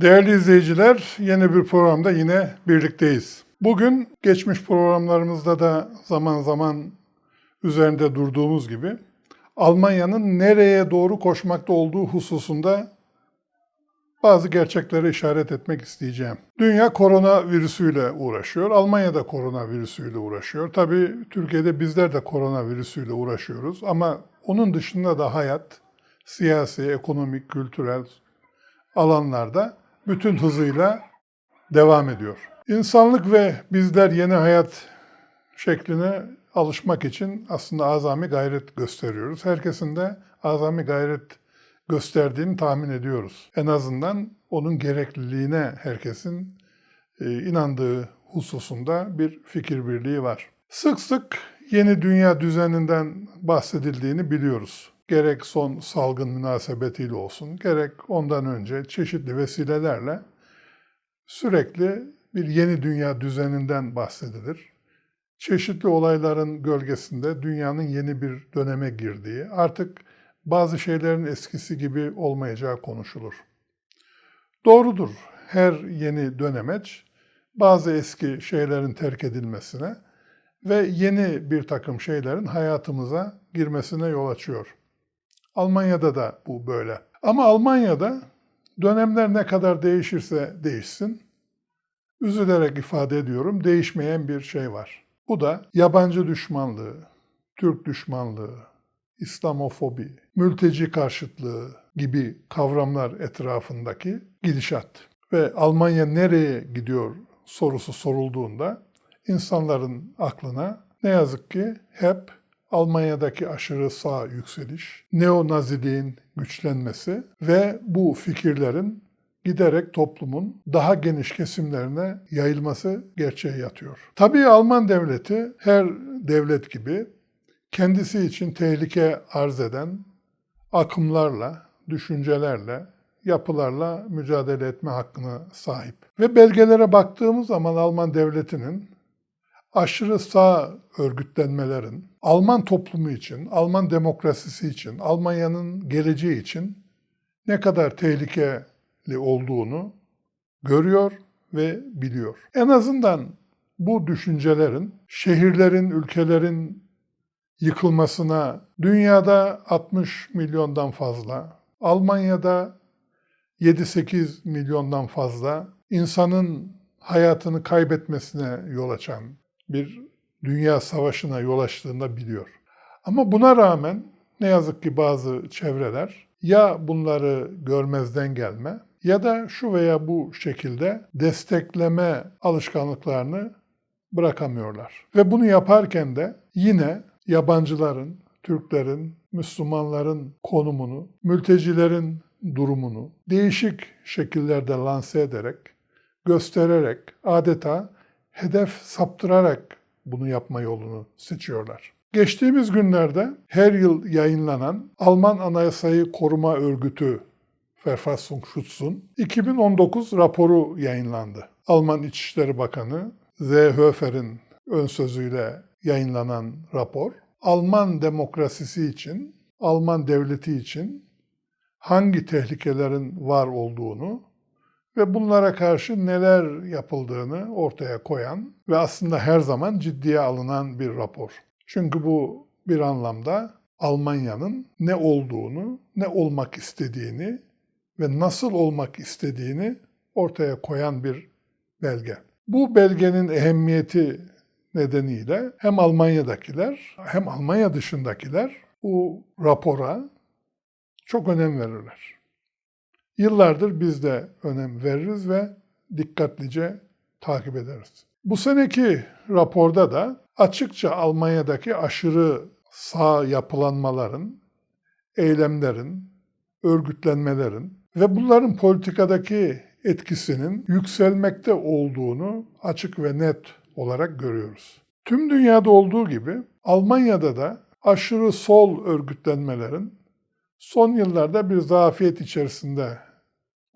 Değerli izleyiciler, yeni bir programda yine birlikteyiz. Bugün geçmiş programlarımızda da zaman zaman üzerinde durduğumuz gibi Almanya'nın nereye doğru koşmakta olduğu hususunda bazı gerçeklere işaret etmek isteyeceğim. Dünya koronavirüsüyle uğraşıyor. Almanya da koronavirüsüyle uğraşıyor. Tabii Türkiye'de bizler de koronavirüsüyle uğraşıyoruz ama onun dışında da hayat siyasi, ekonomik, kültürel alanlarda bütün hızıyla devam ediyor. İnsanlık ve bizler yeni hayat şekline alışmak için aslında azami gayret gösteriyoruz. Herkesin de azami gayret gösterdiğini tahmin ediyoruz. En azından onun gerekliliğine herkesin e, inandığı hususunda bir fikir birliği var. Sık sık yeni dünya düzeninden bahsedildiğini biliyoruz. Gerek son salgın münasebetiyle olsun, gerek ondan önce çeşitli vesilelerle sürekli bir yeni dünya düzeninden bahsedilir. Çeşitli olayların gölgesinde dünyanın yeni bir döneme girdiği, artık bazı şeylerin eskisi gibi olmayacağı konuşulur. Doğrudur, her yeni dönemeç bazı eski şeylerin terk edilmesine ve yeni bir takım şeylerin hayatımıza girmesine yol açıyor. Almanya'da da bu böyle. Ama Almanya'da dönemler ne kadar değişirse değişsin, üzülerek ifade ediyorum, değişmeyen bir şey var. Bu da yabancı düşmanlığı, Türk düşmanlığı, İslamofobi, mülteci karşıtlığı gibi kavramlar etrafındaki gidişat. Ve Almanya nereye gidiyor sorusu sorulduğunda insanların aklına ne yazık ki hep Almanya'daki aşırı sağ yükseliş, neonaziliğin güçlenmesi ve bu fikirlerin giderek toplumun daha geniş kesimlerine yayılması gerçeği yatıyor. Tabii Alman devleti her devlet gibi kendisi için tehlike arz eden akımlarla, düşüncelerle, yapılarla mücadele etme hakkına sahip. Ve belgelere baktığımız zaman Alman devletinin aşırı sağ örgütlenmelerin Alman toplumu için, Alman demokrasisi için, Almanya'nın geleceği için ne kadar tehlikeli olduğunu görüyor ve biliyor. En azından bu düşüncelerin şehirlerin, ülkelerin yıkılmasına dünyada 60 milyondan fazla, Almanya'da 7-8 milyondan fazla insanın hayatını kaybetmesine yol açan bir dünya savaşına yol açtığını biliyor. Ama buna rağmen ne yazık ki bazı çevreler ya bunları görmezden gelme ya da şu veya bu şekilde destekleme alışkanlıklarını bırakamıyorlar. Ve bunu yaparken de yine yabancıların, Türklerin, Müslümanların konumunu, mültecilerin durumunu değişik şekillerde lanse ederek, göstererek, adeta hedef saptırarak bunu yapma yolunu seçiyorlar. Geçtiğimiz günlerde her yıl yayınlanan Alman Anayasayı Koruma Örgütü Verfassungsschutz'un 2019 raporu yayınlandı. Alman İçişleri Bakanı Seehofer'in ön sözüyle yayınlanan rapor, Alman demokrasisi için, Alman devleti için hangi tehlikelerin var olduğunu ve bunlara karşı neler yapıldığını ortaya koyan ve aslında her zaman ciddiye alınan bir rapor. Çünkü bu bir anlamda Almanya'nın ne olduğunu, ne olmak istediğini ve nasıl olmak istediğini ortaya koyan bir belge. Bu belgenin ehemmiyeti nedeniyle hem Almanya'dakiler hem Almanya dışındakiler bu rapora çok önem verirler. Yıllardır biz de önem veririz ve dikkatlice takip ederiz. Bu seneki raporda da açıkça Almanya'daki aşırı sağ yapılanmaların, eylemlerin, örgütlenmelerin ve bunların politikadaki etkisinin yükselmekte olduğunu açık ve net olarak görüyoruz. Tüm dünyada olduğu gibi Almanya'da da aşırı sol örgütlenmelerin son yıllarda bir zafiyet içerisinde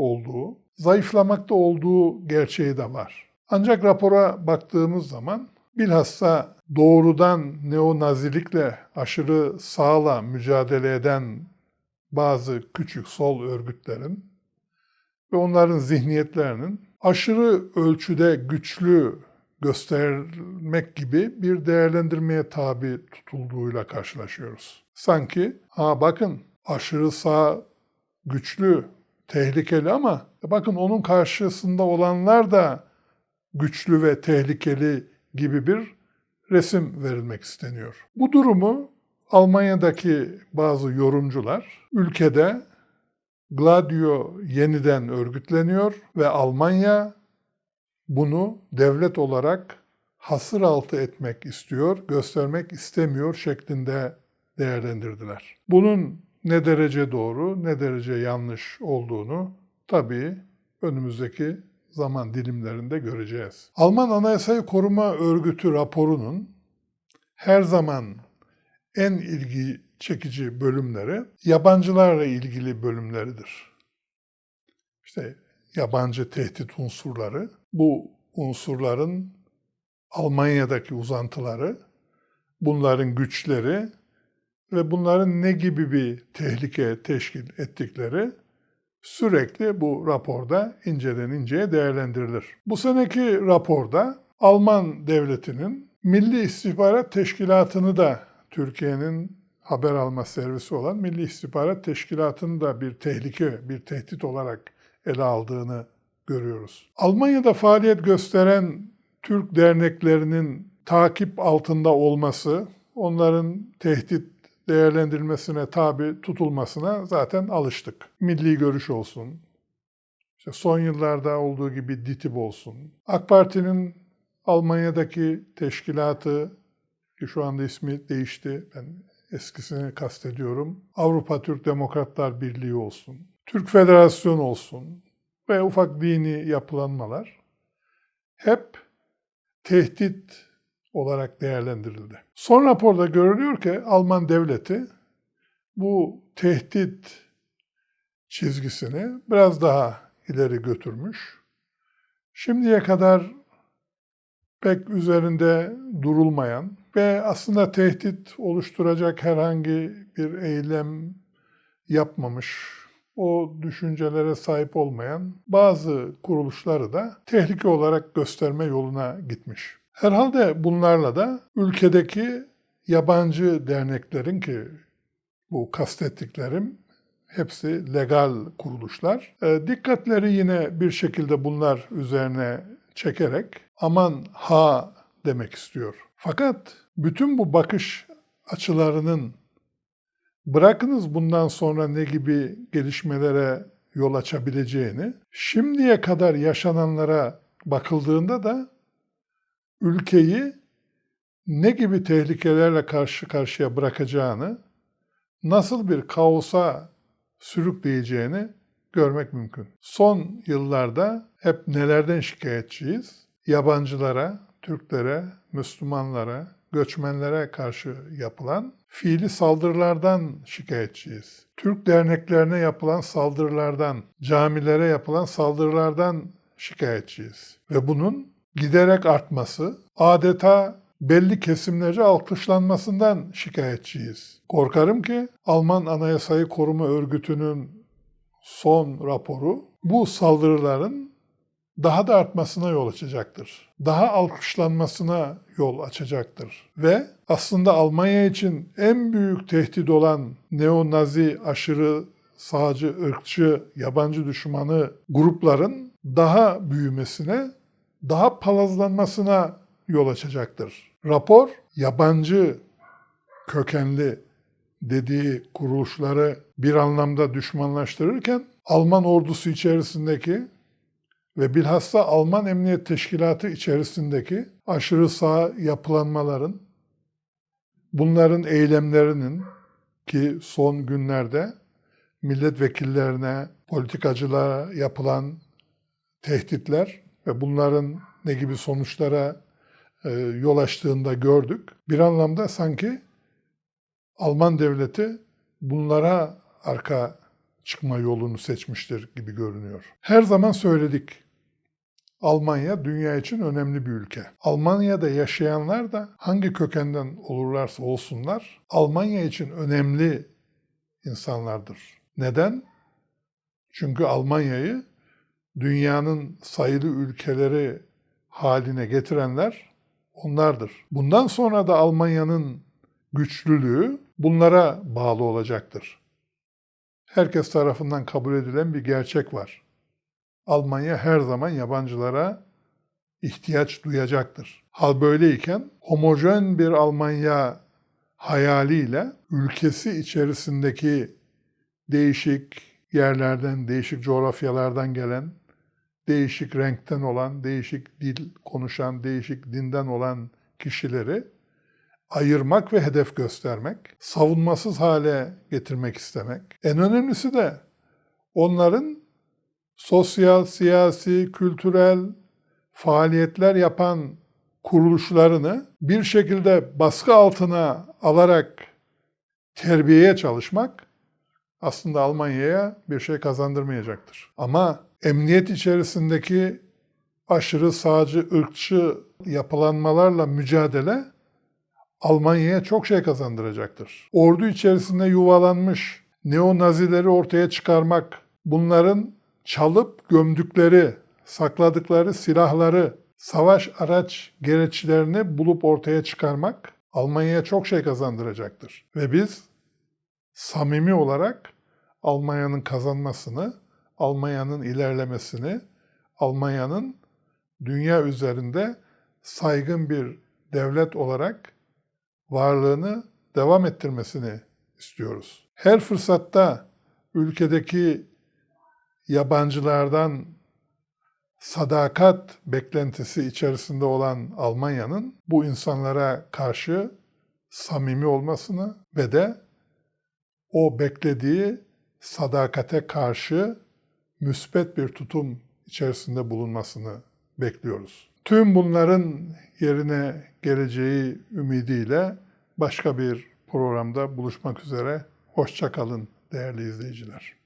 olduğu, zayıflamakta olduğu gerçeği de var. Ancak rapora baktığımız zaman bilhassa doğrudan neonazilikle aşırı sağla mücadele eden bazı küçük sol örgütlerin ve onların zihniyetlerinin aşırı ölçüde güçlü göstermek gibi bir değerlendirmeye tabi tutulduğuyla karşılaşıyoruz. Sanki ha bakın aşırı sağ güçlü, tehlikeli ama bakın onun karşısında olanlar da güçlü ve tehlikeli gibi bir resim verilmek isteniyor. Bu durumu Almanya'daki bazı yorumcular ülkede Gladio yeniden örgütleniyor ve Almanya bunu devlet olarak hasır altı etmek istiyor, göstermek istemiyor şeklinde değerlendirdiler. Bunun ne derece doğru, ne derece yanlış olduğunu tabii önümüzdeki zaman dilimlerinde göreceğiz. Alman Anayasayı Koruma Örgütü raporunun her zaman en ilgi çekici bölümleri yabancılarla ilgili bölümleridir. İşte yabancı tehdit unsurları, bu unsurların Almanya'daki uzantıları, bunların güçleri ve bunların ne gibi bir tehlike teşkil ettikleri sürekli bu raporda inceden inceye değerlendirilir. Bu seneki raporda Alman devletinin Milli İstihbarat Teşkilatı'nı da Türkiye'nin haber alma servisi olan Milli İstihbarat Teşkilatı'nı da bir tehlike, bir tehdit olarak ele aldığını görüyoruz. Almanya'da faaliyet gösteren Türk derneklerinin takip altında olması, onların tehdit değerlendirilmesine tabi tutulmasına zaten alıştık. Milli görüş olsun, işte son yıllarda olduğu gibi DİTİB olsun. AK Parti'nin Almanya'daki teşkilatı, ki şu anda ismi değişti, ben eskisini kastediyorum. Avrupa Türk Demokratlar Birliği olsun, Türk Federasyonu olsun ve ufak dini yapılanmalar hep tehdit olarak değerlendirildi. Son raporda görülüyor ki Alman devleti bu tehdit çizgisini biraz daha ileri götürmüş. Şimdiye kadar pek üzerinde durulmayan ve aslında tehdit oluşturacak herhangi bir eylem yapmamış, o düşüncelere sahip olmayan bazı kuruluşları da tehlike olarak gösterme yoluna gitmiş. Herhalde bunlarla da ülkedeki yabancı derneklerin ki bu kastettiklerim hepsi legal kuruluşlar. E, dikkatleri yine bir şekilde bunlar üzerine çekerek aman ha demek istiyor. Fakat bütün bu bakış açılarının bırakınız bundan sonra ne gibi gelişmelere yol açabileceğini, şimdiye kadar yaşananlara bakıldığında da ülkeyi ne gibi tehlikelerle karşı karşıya bırakacağını, nasıl bir kaosa sürükleyeceğini görmek mümkün. Son yıllarda hep nelerden şikayetçiyiz? Yabancılara, Türklere, Müslümanlara, göçmenlere karşı yapılan fiili saldırılardan şikayetçiyiz. Türk derneklerine yapılan saldırılardan, camilere yapılan saldırılardan şikayetçiyiz. Ve bunun giderek artması, adeta belli kesimlerce alkışlanmasından şikayetçiyiz. Korkarım ki Alman Anayasayı Koruma Örgütü'nün son raporu bu saldırıların daha da artmasına yol açacaktır. Daha alkışlanmasına yol açacaktır. Ve aslında Almanya için en büyük tehdit olan neo-nazi, aşırı sağcı, ırkçı, yabancı düşmanı grupların daha büyümesine, daha palazlanmasına yol açacaktır. Rapor yabancı kökenli dediği kuruluşları bir anlamda düşmanlaştırırken Alman ordusu içerisindeki ve bilhassa Alman Emniyet Teşkilatı içerisindeki aşırı sağ yapılanmaların, bunların eylemlerinin ki son günlerde milletvekillerine, politikacılara yapılan tehditler ve bunların ne gibi sonuçlara e, yol açtığında gördük. Bir anlamda sanki Alman devleti bunlara arka çıkma yolunu seçmiştir gibi görünüyor. Her zaman söyledik. Almanya dünya için önemli bir ülke. Almanya'da yaşayanlar da hangi kökenden olurlarsa olsunlar Almanya için önemli insanlardır. Neden? Çünkü Almanya'yı dünyanın sayılı ülkeleri haline getirenler onlardır. Bundan sonra da Almanya'nın güçlülüğü bunlara bağlı olacaktır. Herkes tarafından kabul edilen bir gerçek var. Almanya her zaman yabancılara ihtiyaç duyacaktır. Hal böyleyken homojen bir Almanya hayaliyle ülkesi içerisindeki değişik yerlerden, değişik coğrafyalardan gelen, değişik renkten olan, değişik dil konuşan, değişik dinden olan kişileri ayırmak ve hedef göstermek, savunmasız hale getirmek istemek. En önemlisi de onların sosyal, siyasi, kültürel faaliyetler yapan kuruluşlarını bir şekilde baskı altına alarak terbiyeye çalışmak aslında Almanya'ya bir şey kazandırmayacaktır. Ama emniyet içerisindeki aşırı sağcı, ırkçı yapılanmalarla mücadele Almanya'ya çok şey kazandıracaktır. Ordu içerisinde yuvalanmış neo-nazileri ortaya çıkarmak, bunların çalıp gömdükleri, sakladıkları silahları, savaş araç gereçlerini bulup ortaya çıkarmak Almanya'ya çok şey kazandıracaktır. Ve biz samimi olarak Almanya'nın kazanmasını, Almanya'nın ilerlemesini, Almanya'nın dünya üzerinde saygın bir devlet olarak varlığını devam ettirmesini istiyoruz. Her fırsatta ülkedeki yabancılardan sadakat beklentisi içerisinde olan Almanya'nın bu insanlara karşı samimi olmasını ve de o beklediği sadakate karşı müspet bir tutum içerisinde bulunmasını bekliyoruz. Tüm bunların yerine geleceği ümidiyle başka bir programda buluşmak üzere. Hoşçakalın değerli izleyiciler.